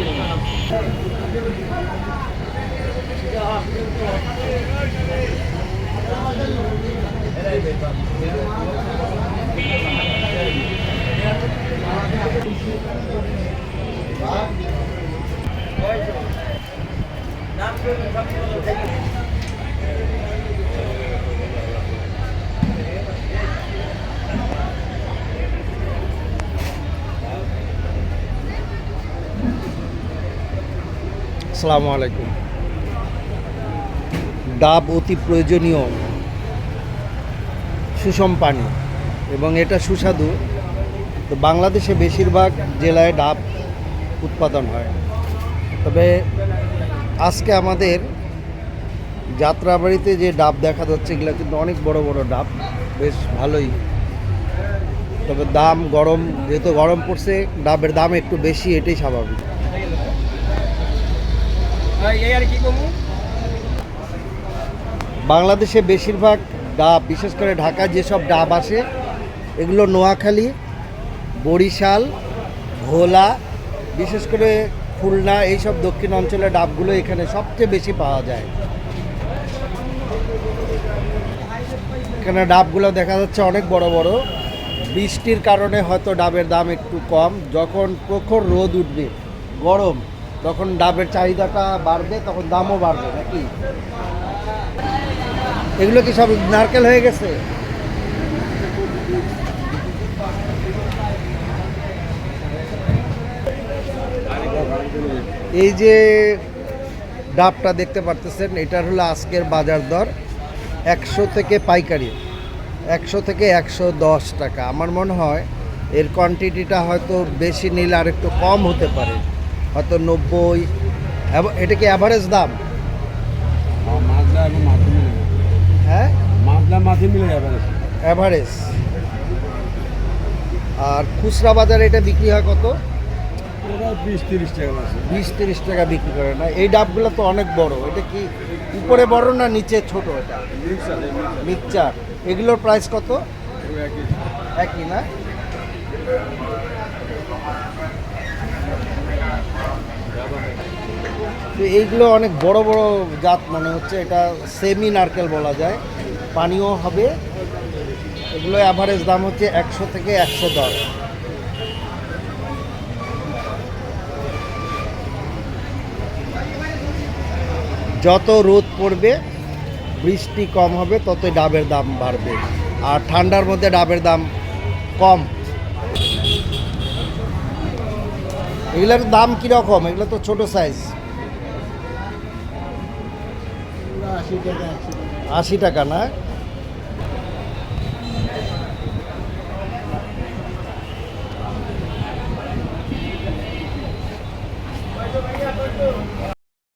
নাম আসসালামু আলাইকুম। ডাব অতি প্রয়োজনীয়, সুষম পানি, এবং এটা সুস্বাদু। তো বাংলাদেশে বেশিরভাগ জেলায় ডাব উৎপাদন হয়। তবে আজকে আমাদের যাত্রাবাড়িতে যে ডাব দেখা যাচ্ছে, এগুলো কিন্তু অনেক বড় বড় ডাব, বেশ ভালোই। তবে দাম গরম, যেহেতু গরম পড়ছে, ডাবের দাম একটু বেশি, এটাই স্বাভাবিক। বাংলাদেশে বেশিরভাগ ডাব বিশেষ করে ঢাকায় যেসব ডাব আসে, এগুলো নোয়াখালী, বরিশাল, ভোলা, বিশেষ করে খুলনা, এইসব দক্ষিণ অঞ্চলের ডাবগুলো এখানে সবচেয়ে বেশি পাওয়া যায়। এখানে ডাবগুলো দেখা যাচ্ছে অনেক বড় বড়। বৃষ্টির কারণে হয়তো ডাবের দাম একটু কম, যখন প্রখর রোদ উঠবে, গরম। তখন ডাবের চাহিদাটা বাড়বে, তখন দামও বাড়বে নাকি? এগুলো কি সব নারকেল হয়ে গেছে? এই যে ডাবটা দেখতে পারতেছেন, এটার হলো আজকের বাজার দর একশো থেকে পাইকারি, একশো থেকে একশো দশ টাকা। আমার মনে হয় এর কোয়ান্টিটিটা হয়তো বেশি নিলে আর একটু কম হতে পারে। হয়তো নব্বই। এটা কি অ্যাভারেজ দাম? মাজদা এবং মাথি মিলে হ্যাঁ? মাথি মিলে অ্যাভারেজ আর। খুচরা বাজারে এটা বিক্রি হয় কত? বিশ তিরিশ টাকা বিশ তিরিশ টাকা বিক্রি করে না। এই ডাবগুলো তো অনেক বড়। এটা কি উপরে বড় না নিচে ছোট এটা? মিক্সচার এগুলোর প্রাইস কত? একই না? তো এইগুলো অনেক বড় বড় জাত, মনে হচ্ছে এটা সেমি নারকেল বলা যায়। পানীয় হবে। এগুলো অ্যাভারেজ দাম হচ্ছে একশো থেকে একশো দশ। যত রোদ পড়বে, বৃষ্টি কম হবে, ততই ডাবের দাম বাড়বে। আর ঠান্ডার মধ্যে ডাবের দাম কম। এগুলোর দাম কীরকম? এগুলো তো ছোট সাইজ আশি টাকা না?